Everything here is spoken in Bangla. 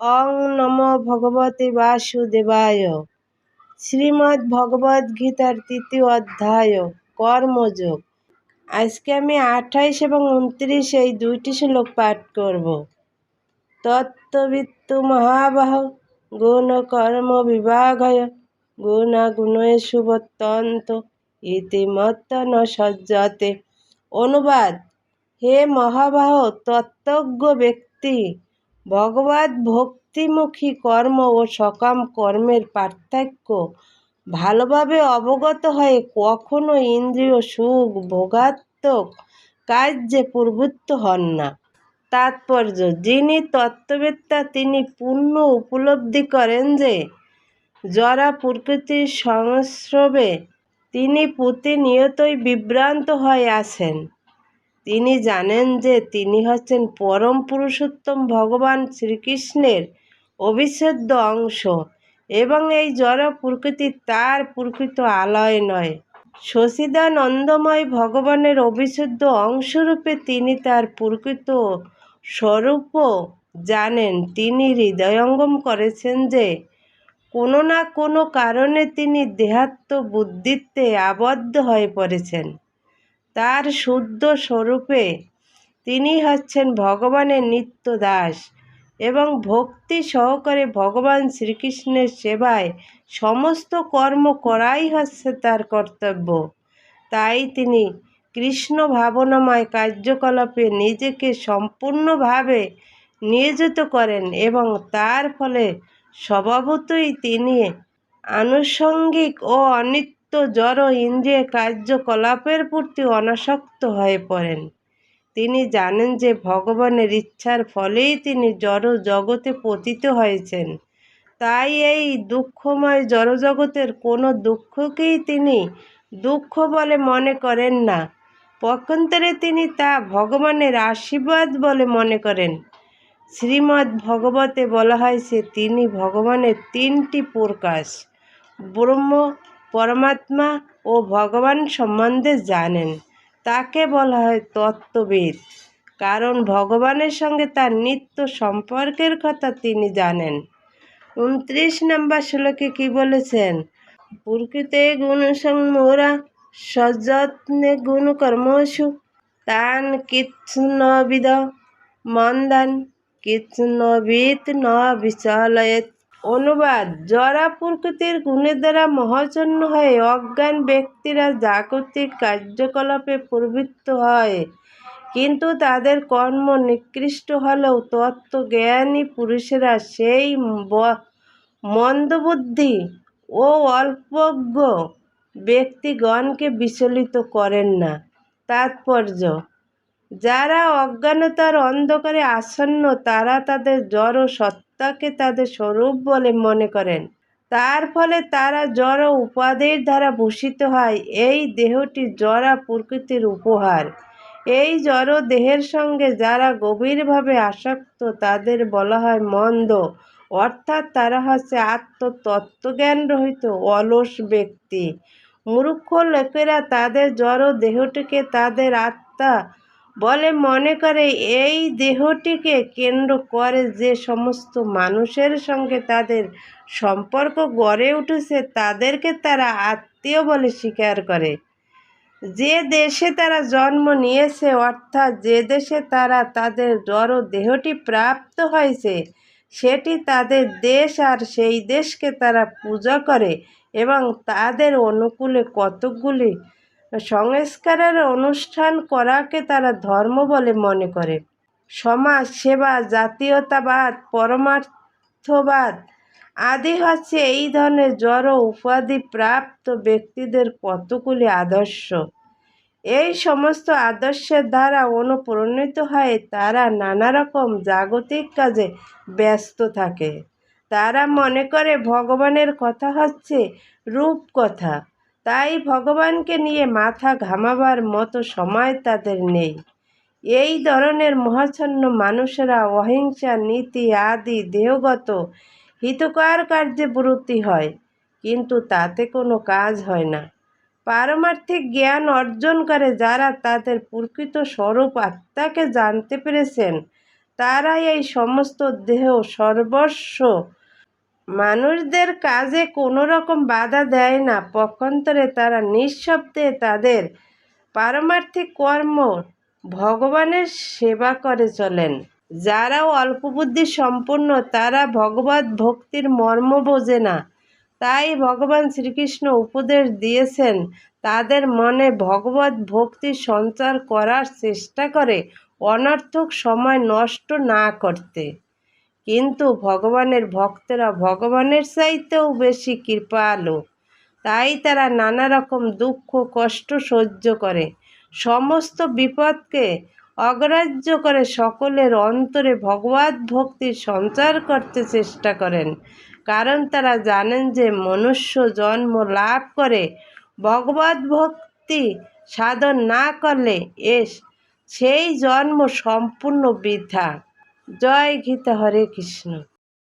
অং নম ভগবতে বাসুদেবায়। শ্রীমদ্ ভগবদ গীতার তৃতীয় অধ্যায়, কর্মযোগ। আজকে আমি আঠাইশ এবং উনত্রিশ এই দুইটি শ্লোক পাঠ করব। তত্ত্ববিত্তু মহাবাহ, গুণ কর্ম বিভাগয় গুণাগুণেষু বত্যন্ত ইতিমত্ত ন সজ্জাতে। অনুবাদ, হে মহাবাহ, তত্ত্বজ্ঞ ব্যক্তি ভগবত ভক্তিমুখী কর্ম ও সকাম কর্মের পার্থক্য ভালোভাবে অবগত হয়ে কখনো ইন্দ্রিয় সুখ ভোগাত্মক কার্যে প্রবৃত্ত হন না। তাৎপর্য, যিনি তত্ত্ববেত্তা তিনি পূর্ণ উপলব্ধি করেন যে জরা প্রকৃতির সংস্রবে তিনি প্রতিনিয়তই বিভ্রান্ত হয়ে আছেন। তিনি জানেন যে তিনি হচ্ছেন পরম পুরুষোত্তম ভগবান শ্রীকৃষ্ণের অবিচ্ছেদ্য অংশ এবং এই জড় প্রকৃতি তার প্রকৃত আলয় নয়। শশীদানন্দময় ভগবানের অবিচ্ছেদ্য অংশরূপে তিনি তার প্রকৃত স্বরূপও জানেন। তিনি হৃদয়ঙ্গম করেছেন যে কোনো না কোনো কারণে তিনি দেহাত্ম বুদ্ধিত্বে আবদ্ধ হয়ে পড়েছেন। তার শুদ্ধ স্বরূপে তিনি হচ্ছেন ভগবানের নিত্য দাস এবং ভক্তি সহকারে ভগবান শ্রীকৃষ্ণের সেবায় সমস্ত কর্ম করাই হচ্ছে তার কর্তব্য। তাই তিনি কৃষ্ণ ভাবনাময় কার্যকলাপে নিজেকে সম্পূর্ণভাবে নিয়োজিত করেন এবং তার ফলে স্বভাবতই তিনি আনুষঙ্গিক ও অনিত্য জড় ইন্দ্রিয় কার্যকলাপের প্রতি অনাসক্ত হয়ে পড়েন। তিনি জানেন যে ভগবানের ইচ্ছার ফলেই তিনি জড় জগতে পতিত হয়েছেন। তাই এই দুঃখময় জড়জগতের কোনো দুঃখকেই তিনি দুঃখ বলে মনে করেন না। পক্ষান্তরে তিনি তা ভগবানের আশীর্বাদ বলে মনে করেন। শ্রীমদ্ ভগবতে বলা হয়েছে তিনি ভগবানের তিনটি প্রকাশ, ব্রহ্ম পরমাত্মা ও ভগবান সম্বন্ধে জানেন। তাকে বলা হয় তত্ত্ববিদ। কারণ ভগবানের সঙ্গে তার নিত্য সম্পর্কের কথা তিনি জানেন। উনত্রিশ নম্বর শ্লোকে কি বলেছেন? প্রকৃতে গুণ মোরা সযত্নে গুণ কর্মসু তান কিচ্ছুনবিদ মন্দান কিচ্ছুনবিদ ন বিচলয়েত অনুবাদ। জরা প্রকৃতির গুণের দ্বারা মহাচন্ন হয়ে অজ্ঞান ব্যক্তিরা জাগতিক কার্যকলাপে প্রবৃত্ত হয়। কিন্তু তাদের কর্ম নিকৃষ্ট হলেও তত্ত্বজ্ঞানী পুরুষেরা সেই মন্দবুদ্ধি ও অল্পজ্ঞ ব্যক্তিগণকে বিচলিত করেন না। তাৎপর্য, যারা অজ্ঞানতার অন্ধকারে আসন্ন, তারা তাদের জড় সত্তাকে তাদের স্বরূপ বলে মনে করেন। তার ফলে তারা জড় উপাধির দ্বারা ভূষিত হয়। এই দেহটি জড়া প্রকৃতির উপহার। এই জড় দেহের সঙ্গে যারা গভীরভাবে আসক্ত, তাদের বলা হয় মন্দ। অর্থাৎ তারা হচ্ছে আত্মতত্ত্বজ্ঞান রহিত অলস ব্যক্তি। মূর্খ লোকেরা তাদের জড় দেহটিকে তাদের আত্মা বলে মনে করে এই দেহটিকে কেন্দ্র করে যে সমস্ত মানুষের সঙ্গে তাদের সম্পর্ক গড়ে উঠেছে, তাদেরকে তারা আত্মীয় বলে স্বীকার করে। যে দেশে তারা জন্ম নিয়েছে, অর্থাৎ যে দেশে তারা তাদের জড় দেহটি প্রাপ্ত হয়েছে, সেটি তাদের দেশ আর সেই দেশকে তারা পূজা করে এবং তাদের অনুকূলে কতকগুলি সংস্কারের অনুষ্ঠান করাকে তারা ধর্ম বলে মনে করে। সমাজ সেবা, জাতীয়তাবাদ, পরমার্থবাদ আদি হচ্ছে এই ধরনের জড় উপাধি প্রাপ্ত ব্যক্তিদের কতগুলি আদর্শ। এই সমস্ত আদর্শের দ্বারা অনুপ্রাণিত হয়ে তারা নানা রকম জাগতিক কাজে ব্যস্ত থাকে। তারা মনে করে ভগবানের কথা হচ্ছে রূপকথা। তাই ভগবানকে নিয়ে মাথা ঘামাবার মতো সময় তাদের নেই। এই ধরনের মহাচ্ছন্ন মানুষেরা অহিংসা, নীতি, আদি, দেহগত, হিতকর কার্যে ব্রতী হয়, কিন্তু তাতে কোনো কাজ হয় না। পারমার্থিক জ্ঞান অর্জন করে যারা তাদের প্রকৃত স্বরূপ আত্মাকে জানতে পেরেছেন, তারাই এই সমস্ত দেহ সর্বস্ব মানুষদের কাজে কোনো রকম বাধা দেয় না। পক্ষান্তরে তারা নিঃশব্দে তাদের পারমার্থিক কর্ম ভগবানের সেবা করে চলেন। যারা অল্প বুদ্ধি সম্পন্ন, তারা ভগবত ভক্তির মর্ম বোঝে না। তাই ভগবান শ্রীকৃষ্ণ উপদেশ দিয়েছেন, তাদের মনে ভগবত ভক্তি সঞ্চার করার চেষ্টা করে অনর্থক সময় নষ্ট না করতে। কিন্তু ভগবানের ভক্তরা ভগবানের চাইতেও বেশি কৃপালু। তাই তারা নানা রকম দুঃখ, কষ্ট সহ্য করে। সমস্ত বিপদকে অগ্রাহ্য করে সকলের অন্তরে ভগবত ভক্তির সঞ্চার করতে চেষ্টা করেন। কারণ তারা জানেন যে মনুষ্য জন্ম লাভ করে। ভগবত ভক্তি সাধন না করলে এস, সেই জন্ম সম্পূর্ণ বৃথা। জয় গীতা হরে কৃষ্ণ।